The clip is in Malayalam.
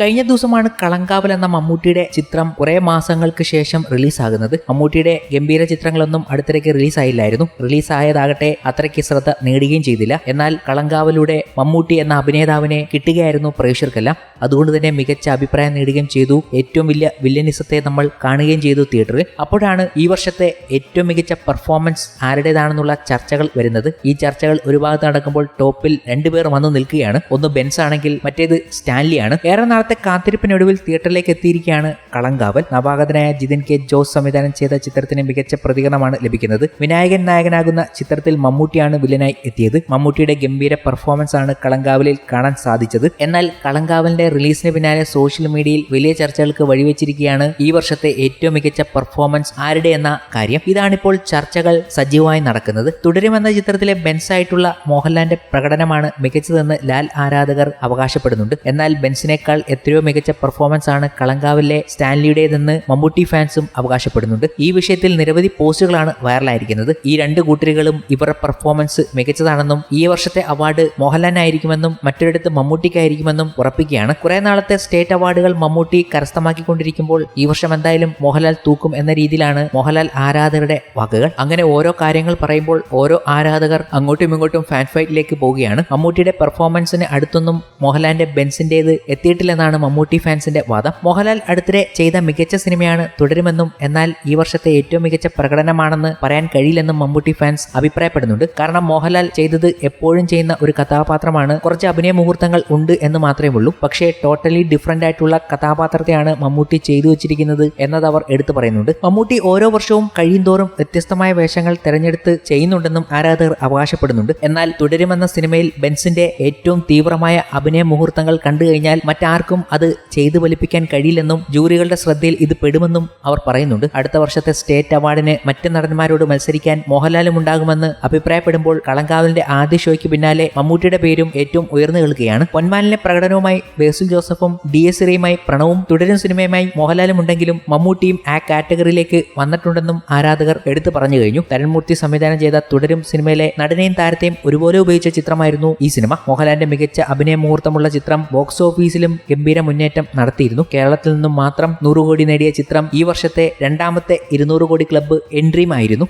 കഴിഞ്ഞ ദിവസമാണ് കളങ്കാവൽ എന്ന മമ്മൂട്ടിയുടെ ചിത്രം കുറെ മാസങ്ങൾക്ക് ശേഷം റിലീസാകുന്നത്. മമ്മൂട്ടിയുടെ ഗംഭീര ചിത്രങ്ങളൊന്നും അടുത്തിടയ്ക്ക് റിലീസായില്ലായിരുന്നു. റിലീസായതാകട്ടെ അത്രയ്ക്ക് ശ്രദ്ധ നേടുകയും ചെയ്തില്ല. എന്നാൽ കളങ്കാവലൂടെ മമ്മൂട്ടി എന്ന അഭിനേതാവിനെ കിട്ടുകയായിരുന്നു പ്രേക്ഷകർക്കെല്ലാം. അതുകൊണ്ട് തന്നെ മികച്ച അഭിപ്രായം നേടുകയും ചെയ്തു. ഏറ്റവും വലിയ വില്ലനിസത്തെ നമ്മൾ കാണുകയും ചെയ്തു തിയേറ്ററിൽ. അപ്പോഴാണ് ഈ വർഷത്തെ ഏറ്റവും മികച്ച പെർഫോമൻസ് ആരുടേതാണെന്നുള്ള ചർച്ചകൾ വരുന്നത്. ഈ ചർച്ചകൾ ഒരു ഭാഗത്ത് നടക്കുമ്പോൾ ടോപ്പിൽ രണ്ടുപേർ വന്നു നിൽക്കുകയാണ്. ഒന്ന് ബെൻസ് ആണെങ്കിൽ മറ്റേത് സ്റ്റാൻലിയാണ്. ഏറെ നാളത്തെ കാത്തിരിപ്പിനൊടുവിൽ തിയേറ്ററിലേക്ക് എത്തിയിരിക്കുകയാണ് കളങ്കാവൽ. നവാഗതനായ ജിതിൻ കെ. ജോസ് സംവിധാനം ചെയ്ത ചിത്രത്തിന് മികച്ച പ്രതികരണമാണ് ലഭിക്കുന്നത്. വിനായകൻ നായകനാകുന്ന ചിത്രത്തിൽ മമ്മൂട്ടിയാണ് വില്ലനായി എത്തിയത്. മമ്മൂട്ടിയുടെ ഗംഭീര പെർഫോമൻസ് ആണ് കളങ്കാവലിൽ കാണാൻ സാധിച്ചത്. എന്നാൽ കളങ്കാവലിന്റെ റിലീസിന് പിന്നാലെ സോഷ്യൽ മീഡിയയിൽ വലിയ ചർച്ചകൾക്ക് വഴിവെച്ചിരിക്കുകയാണ് ഈ വർഷത്തെ ഏറ്റവും മികച്ച പെർഫോമൻസ് ആരുടെ എന്ന കാര്യം. ഇതാണിപ്പോൾ ചർച്ചകൾ സജീവമായി നടക്കുന്നത്. തുടരുമെന്ന ചിത്രത്തിലെ ബെൻസായിട്ടുള്ള മോഹൻലാലിന്റെ പ്രകടനമാണ് മികച്ചതെന്ന് ലാൽ ആരാധകർ അവകാശപ്പെടുന്നുണ്ട്. എന്നാൽ ബെൻസിനേക്കാൾ എത്രയോ മികച്ച പെർഫോമൻസ് ആണ് കളങ്കാവിലെ സ്റ്റാൻലിയുടേതെന്ന് മമ്മൂട്ടി ഫാൻസും അവകാശപ്പെടുന്നുണ്ട്. ഈ വിഷയത്തിൽ നിരവധി പോസ്റ്റുകളാണ് വൈറലായിരിക്കുന്നത്. ഈ രണ്ട് കൂട്ടരുകളും ഇവരുടെ പെർഫോമൻസ് മികച്ചതാണെന്നും ഈ വർഷത്തെ അവാർഡ് മോഹൻലാലിനായിരിക്കുമെന്നും മറ്റൊരിടത്ത് മമ്മൂട്ടിക്കായിരിക്കുമെന്നും ഉറപ്പിക്കുകയാണ്. കുറെ നാളത്തെ സ്റ്റേറ്റ് അവാർഡുകൾ മമ്മൂട്ടി കരസ്ഥമാക്കിക്കൊണ്ടിരിക്കുമ്പോൾ ഈ വർഷം എന്തായാലും മോഹൻലാൽ തൂക്കും എന്ന രീതിയിലാണ് മോഹൻലാൽ ആരാധകരുടെ വാക്കുകൾ. അങ്ങനെ ഓരോ കാര്യങ്ങൾ പറയുമ്പോൾ ഓരോ ആരാധകർ അങ്ങോട്ടും ഇങ്ങോട്ടും ഫാൻ ഫൈറ്റിലേക്ക് പോവുകയാണ്. മമ്മൂട്ടിയുടെ പെർഫോമൻസിന് അടുത്തൊന്നും മോഹൻലാലിന്റെ ബെൻസിന്റേത് എത്തിയിട്ടില്ലെന്നാണ് മമ്മൂട്ടി ഫാൻസിന്റെ വാദം. മോഹൻലാൽ അടുത്തിടെ ചെയ്ത മികച്ച സിനിമയാണ് തുടരുമെന്നും എന്നാൽ ഈ വർഷത്തെ ഏറ്റവും മികച്ച പ്രകടനമാണെന്ന് പറയാൻ കഴിയില്ലെന്നും മമ്മൂട്ടി ഫാൻസ് അഭിപ്രായപ്പെടുന്നുണ്ട്. കാരണം മോഹൻലാൽ ചെയ്തത് എപ്പോഴും ചെയ്യുന്ന ഒരു കഥാപാത്രമാണ്. കുറച്ച് അഭിനയ മുഹൂർത്തങ്ങൾ ഉണ്ട് എന്ന് മാത്രമേ ഉള്ളൂ. പക്ഷേ ടോട്ടലി ഡിഫറെന്റ് ആയിട്ടുള്ള കഥാപാത്രത്തെയാണ് മമ്മൂട്ടി ചെയ്തു വെച്ചിരിക്കുന്നത് എന്നത് അവർ എടുത്തു പറയുന്നുണ്ട്. മമ്മൂട്ടി ഓരോ വർഷവും കഴിയുന്തോറും വ്യത്യസ്തമായ വേഷങ്ങൾ തെരഞ്ഞെടുത്ത് ചെയ്യുന്നുണ്ടെന്നും ആരാധകർ അവകാശപ്പെടുന്നുണ്ട്. എന്നാൽ തുടരുമെന്ന സിനിമയിൽ ബെൻസിന്റെ ഏറ്റവും തീവ്രമായ അഭിനയ മുഹൂർത്തങ്ങൾ കണ്ടു കഴിഞ്ഞാൽ മറ്റാർക്കും അത് ചെയ്തു ഫലിപ്പിക്കാൻ കഴിയില്ലെന്നും ജൂറികളുടെ ശ്രദ്ധയിൽ ഇത് പെടുമെന്നും അവർ പറയുന്നുണ്ട്. അടുത്ത വർഷത്തെ സ്റ്റേറ്റ് അവാർഡിന് മറ്റ് നടന്മാരോട് മത്സരിക്കാൻ മോഹൻലാലും ഉണ്ടാകുമെന്ന് അഭിപ്രായപ്പെടുമ്പോൾ കളങ്കാവലിന്റെ ആദ്യ ഷോയ്ക്ക് പിന്നാലെ മമ്മൂട്ടിയുടെ പേരും ഏറ്റവും ഉയർന്നു കേൾക്കുകയാണ്. പൊന്മാലിന്റെ പ്രകടനവുമായി ബേസിൽ ജോസഫും ഡി എസ് ഇറയുമായി പ്രണവും തുടരും സിനിമയുമായി മോഹൻലാലും ഉണ്ടെങ്കിലും മമ്മൂട്ടിയും ആ കാറ്റഗറിയിലേക്ക് വന്നിട്ടുണ്ടെന്നും ആരാധകർ എടുത്തു പറഞ്ഞു കഴിഞ്ഞു. തരൺമൂർത്തി സംവിധാനം ചെയ്ത തുടരും സിനിമയിലെ നടനെയും താരത്തെയും ഒരുപോലെ ഉപയോഗിച്ച ചിത്രമായിരുന്നു ഈ സിനിമ. മോഹൻലാലിന്റെ മികച്ച അഭിനയ മുഹൂർത്തമുള്ള ചിത്രം ബോക്സ് ഓഫീസിലും ഗംഭീര മുന്നേറ്റം നടത്തിയിരുന്നു. കേരളത്തിൽ നിന്നും മാത്രം നൂറ് കോടി നേടിയ ചിത്രം ഈ വർഷത്തെ രണ്ടാമത്തെ ഇരുന്നൂറ് കോടി ക്ലബ്ബ് എൻട്രിയുമായിരുന്നു.